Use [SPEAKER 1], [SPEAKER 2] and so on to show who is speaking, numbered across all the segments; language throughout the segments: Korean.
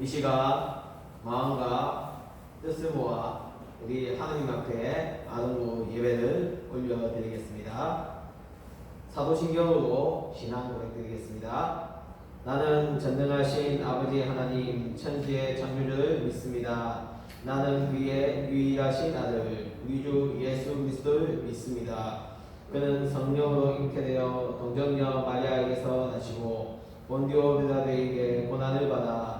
[SPEAKER 1] 이 시간 마음과 뜻을 모아 우리 하나님 앞에 아동부 예배를 올려드리겠습니다. 사도신경으로 신앙 고백드리겠습니다. 나는 전능하신 아버지 하나님 천지의 창조주를 믿습니다. 나는 그의 유일하신 아들 우리 주 예수 그리스도를 믿습니다. 그는 성령으로 잉태되어 동정녀 마리아에게서 나시고 본디오 빌라도에게 고난을 받아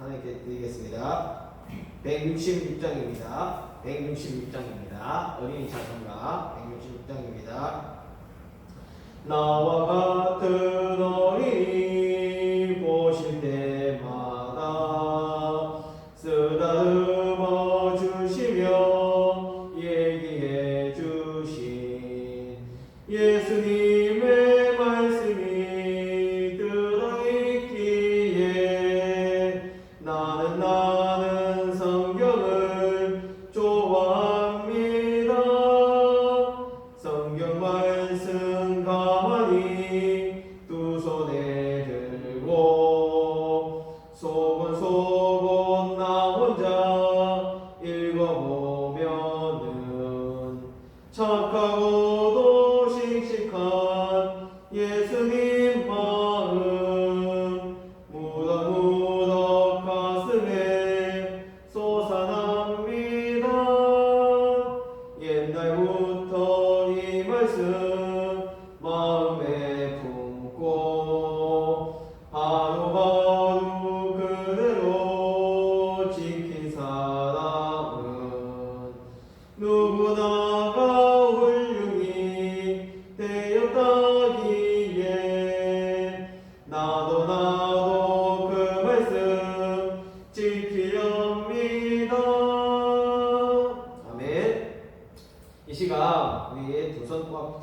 [SPEAKER 1] 하나님께 드리겠습니다. 166장입니다. 166장입니다. 어린이 찬송가 166장입니다. 나와 같은 Salvador.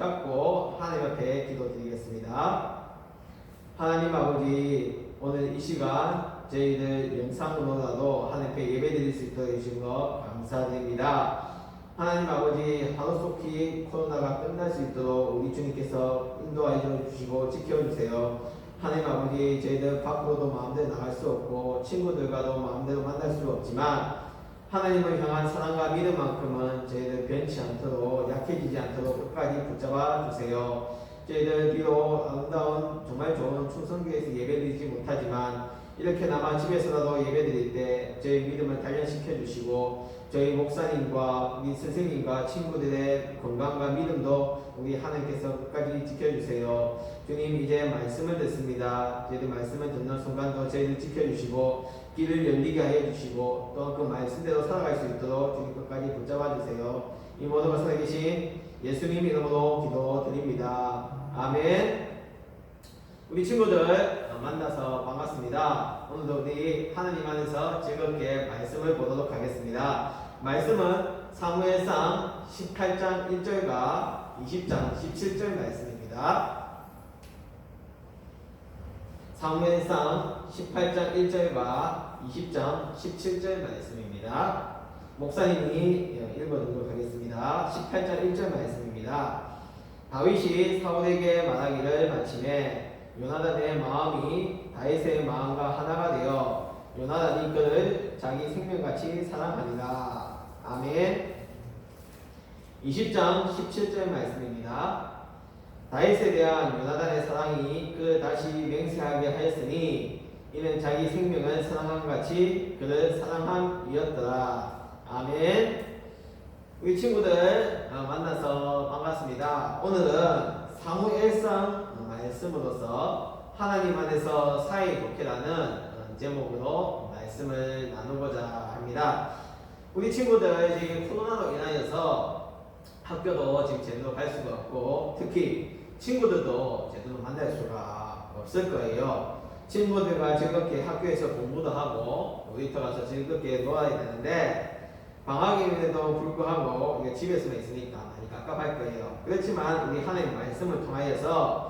[SPEAKER 1] 잡고 하나님 앞에 기도드리겠습니다 하나님 아버지 오늘 이 시간 저희들 영상으로라도 하나님 앞에 예배드릴 수 있도록 해주신 것 감사드립니다 하나님 아버지 하루속히 코로나가 끝날 수 있도록 우리 주님께서 인도하여 주시고 지켜주세요. 하나님 아버지 저희들 밖으로도 마음대로 나갈 수 없고 친구들과도 마음대로 만날 수 없지만 하나님을 향한 사랑과 믿음만큼은 저희들 변치 않도록 약해지지 않도록 끝까지 붙잡아 주세요. 저희들 비록 아름다운 정말 좋은 충성교에서 예배드리지 못하지만 이렇게나마 집에서라도 예배드릴 때 저희 믿음을 단련시켜 주시고 저희 목사님과 우리 선생님과 친구들의 건강과 믿음도 우리 하나님께서 끝까지 지켜주세요. 주님 이제 말씀을 듣습니다. 저희들 말씀을 듣는 순간도 저희를 지켜주시고 길을 열리게 하여 주시고 또 그 말씀대로 살아갈 수 있도록 주님 끝까지 붙잡아 주세요. 이 모든 것을 살아계신 예수님 이름으로 기도드립니다. 아멘. 우리 친구들 만나서 반갑습니다. 오늘도 우리 하나님 안에서 즐겁게 말씀을 보도록 하겠습니다. 말씀은 사무엘상 18장 1절과 20장 17절 말씀입니다. 사무엘상 18장 1절과 20장 17절 말씀입니다. 목사님이 읽어드리도록 하겠습니다. 18장 1절 말씀입니다. 다윗이 사울에게 말하기를 마침에 요나단의 마음이 다윗의 마음과 하나가 되어 요나단이 그를 자기 생명같이 사랑하니라. 아멘. 20장 17절 말씀입니다. 다윗에 대한 요나단의 사랑이 그 다시 맹세하게 하였으니 이는 자기 생명을 사랑함 같이 그를 사랑함이었더라. 아멘. 우리 친구들 어, 만나서 반갑습니다. 오늘은 사무엘상 말씀으로서 하나님 안에서 사이 돕게라는 어, 제목으로 말씀을 나누고자 합니다. 우리 친구들 지금 코로나로 인하여서 학교도 지금 제대로 갈 수가 없고 특히 친구들도 제대로 만날 수가 없을 거예요. 친구들과 즐겁게 학교에서 공부도 하고 놀이터 가서 즐겁게 놀아야 되는데 방학임에도 불구하고 이게 집에서만 있으니까 많이 깝깝할 거예요. 그렇지만 우리 하나님 말씀을 통하여서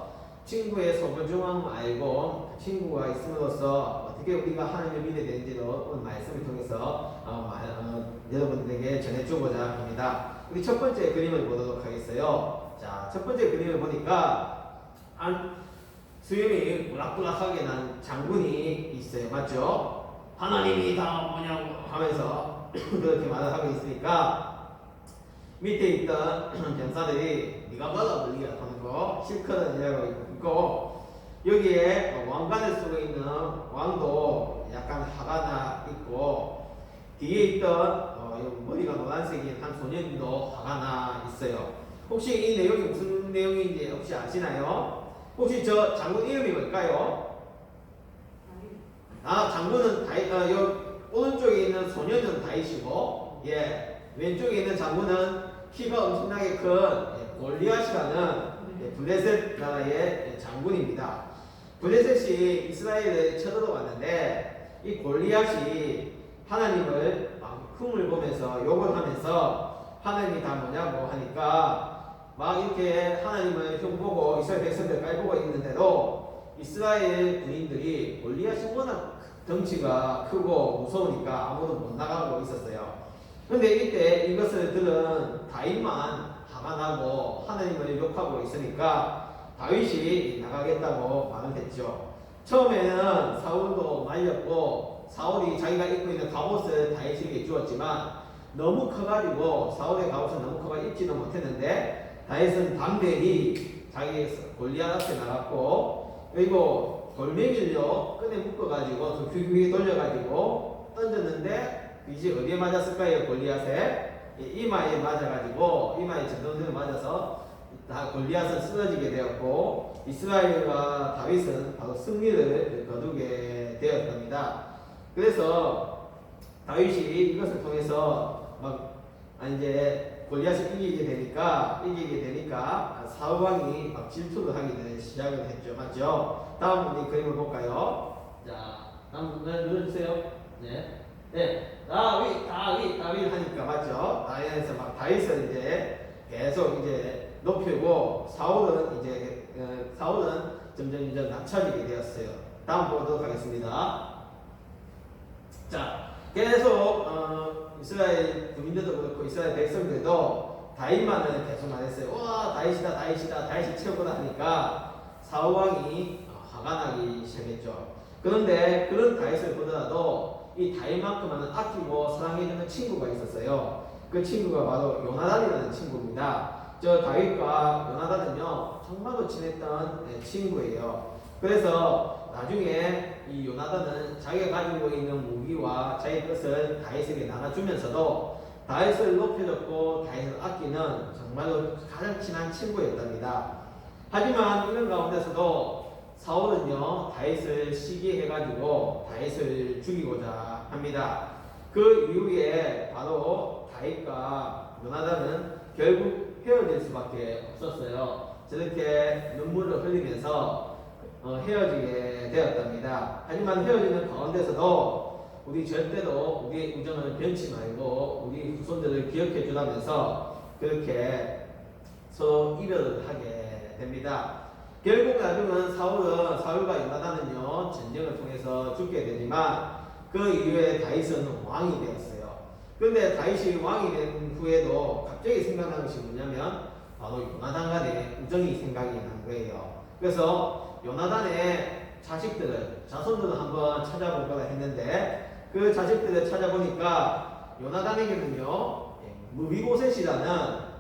[SPEAKER 1] 친구의 소중함 알고 친구가 있음으로써 어떻게 우리가 하나님을 믿어야 되는지도 오늘 말씀을 통해서 어, 말- 어, 여러분들에게 전해주고자 합니다. 우리 첫 번째 그림을 보도록 하겠어요. 자, 첫 번째 그림을 보니까 안, 수염이 무락부락하게 난 장군이 있어요. 맞죠? 하나님이 다 뭐냐고 하면서 그렇게 말을 하고 있으니까 밑에 있던 병사들이 네가 받아 물리가 하는 거 실컷은 이라고 있고 여기에 왕관을 쓰고 있는 왕도 약간 화가 나 있고 뒤에 있던 어, 이 머리가 노란색인 한 소년도 화가 나 있어요. 혹시 이 내용이 무슨 내용인지 혹시 아시나요? 혹시 저 장군 이름이 뭘까요? 아 장군은 다이 어, 여 오른쪽에 있는 소년은 다이시고 예 왼쪽에 있는 장군은 키가 엄청나게 큰 예, 골리앗이라는 예, 블레셋 나라의 예, 장군입니다. 블레셋이 이스라엘을 쳐들어왔는데 이 골리앗이 하나님을 막 흠을 보면서 욕을 하면서 하나님이 다 뭐냐고 하니까 막 이렇게 하나님을 흉보고 이스라엘 백성들 깔보고 있는데도 이스라엘 군인들이 골리앗이 워낙 덩치가 크고 무서우니까 아무도 못 나가고 있었어요. 근데 이때 이것을 들은 다윗만 화가 나고 하나님을 욕하고 있으니까 다윗이 나가겠다고 말을 했죠. 처음에는 사울도 말렸고 사울이 자기가 입고 있는 갑옷을 다윗에게 주었지만 너무 커가지고 사울의 갑옷은 너무 커가 입지도 못했는데 다윗은 담대히 자기 골리앗 앞에 나갔고 그리고 돌멩이를요 끈에 묶어가지고 좀 휘휘 돌려가지고 던졌는데 이제 어디에 맞았을까요 골리앗에 이 이마에 맞아가지고 이마에 전동전을 맞아서 다 골리앗은 쓰러지게 되었고 이스라엘과 다윗은 바로 승리를 거두게 되었답니다. 그래서 다윗이 이것을 통해서 막 아, 이제 골리앗이 이기게 되니까 이기게 되니까 사울 왕이 막 질투를 하기를 시작을 했죠, 맞죠? 다음 그림을 볼까요? 자, 다음 네, 눌러주세요. 네, 네, 다윗, 다윗, 다윗 하니까 맞죠? 다윗에서 막 다윗을 이제 계속 이제 높이고 사울은 이제 어, 사울은 점점 이제 낮춰지게 되었어요. 다음 보도록 하겠습니다. 자, 계속 어, 이스라엘 국민들도 그렇고 이스라엘 백성들도 다윗만을 계속 말했어요. 와 다윗이다 다윗이다 다윗이 최고다 하니까 사울 왕이 어, 화가 나기 시작했죠. 그런데 그런 다윗을 보더라도 이 다윗만큼은 아끼고 사랑해주는 친구가 있었어요. 그 친구가 바로 요나단이라는 친구입니다. 저 다윗과 요나단은요 정말로 친했던 네, 친구예요. 그래서 나중에 이 요나단은 자기가 가지고 있는 무기와 자기 것을 다윗에게 나눠주면서도 다윗을 높여줬고 다윗을 아끼는 정말로 가장 친한 친구였답니다. 하지만 이런 가운데서도 사울은요 다윗을 시기해가지고 다윗을 죽이고자 합니다. 그 이후에 바로 다윗과 요나단은 결국 헤어질 수밖에 없었어요. 저렇게 눈물을 흘리면서 어, 헤어지게 되었답니다. 하지만 헤어지는 가운데서도 우리 절대로 우리의 우정을 변치 말고 우리 후손들을 기억해 주라면서 그렇게 서로 이별을 하게 됩니다. 결국 나중은 사울은 사울과 요나단은요 전쟁을 통해서 죽게 되지만 그 이후에 다윗은 왕이 되었어요. 그런데 다윗이 왕이 된 후에도 갑자기 생각나는 것이 뭐냐면 바로 요나단 간의 우정이 생각이 난 거예요. 그래서 요나단의 자식들을 자손들을 한번 찾아보거나 했는데 그 자식들을 찾아보니까 요나단에게는요 예, 무비보셋이라는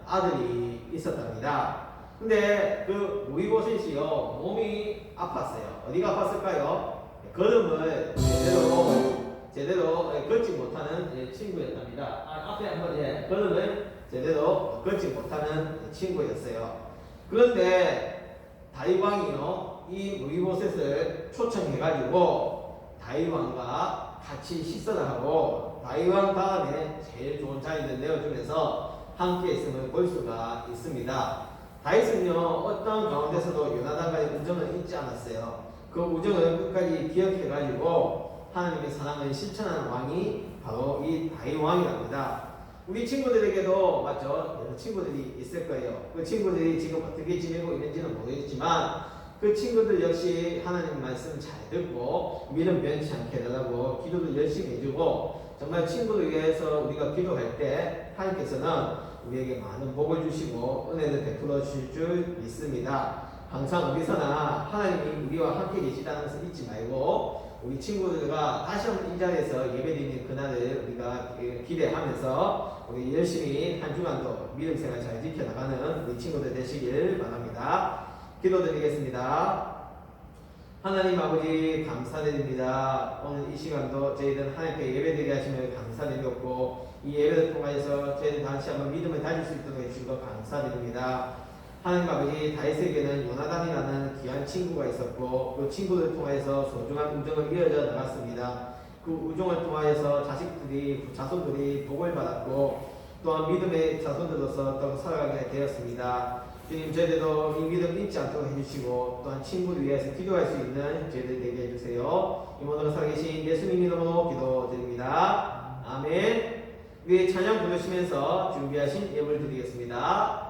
[SPEAKER 1] 아들이 있었답니다. 근데 그 무비보셋이요 몸이 아팠어요. 어디가 아팠을까요? 걸음을 제대로 제대로 예, 걷지 못하는 예, 친구였답니다. 아, 앞에 한번 예, 걸음을 제대로 걷지 못하는 친구였어요. 그런데 다윗 왕이요 이 무이보셋을 초청해가지고 다윗 왕과 같이 식사를 하고 다윗 왕 다음에 제일 좋은 자리를 내어주면서 함께 있음을 볼 수가 있습니다. 다윗은요 어떤 가운데서도 요나단과의 우정을 잊지 않았어요. 그 우정을 끝까지 기억해가지고 하나님의 사랑을 실천하는 왕이 바로 이 다윗 왕이랍니다. 우리 친구들에게도 맞죠? 친구들이 있을 거예요. 그 친구들이 지금 어떻게 지내고 있는지는 모르겠지만 그 친구들 역시 하나님 말씀 잘 듣고 믿음 변치 않게 해달라고 기도도 열심히 해주고 정말 친구를 위해서 우리가 기도할 때 하나님께서는 우리에게 많은 복을 주시고 은혜를 베풀어 주실 줄 믿습니다. 항상 어디서나 하나님이 우리와 함께 계시다는 것을 잊지 말고 우리 친구들과 다시 한번 이 자리에서 예배드리는 그날을 우리가 기대하면서 우리 열심히 한 주간도 믿음 생활 잘 지켜나가는 우리 친구들 되시길 바랍니다. 기도드리겠습니다. 하나님 아버지 감사드립니다. 오늘 이 시간도 저희들 하나님께 예배드리게 하심을 감사드렸고 이 예배를 통하여서 저희들 다시 한번 믿음을 다질 수 있도록 해주신 것 감사드립니다. 하나님 아버지 다윗에게는 요나단이라는 귀한 친구가 있었고 그 친구를 통해서 소중한 우정을 이어져 나갔습니다. 그 우정을 통하여서 자식들이 자손들이 복을 받았고 또한 믿음의 자손들로서 또 살아가게 되었습니다. 주님 저희들도 이 믿음 잊지 않도록 해주시고 또한 친구를 위해서 기도할 수 있는 저희들 되게 해주세요. 이 모든 살아계신 예수님 이름으로 기도드립니다. 아멘. 우리 찬양 부르시면서 준비하신 예물 드리겠습니다.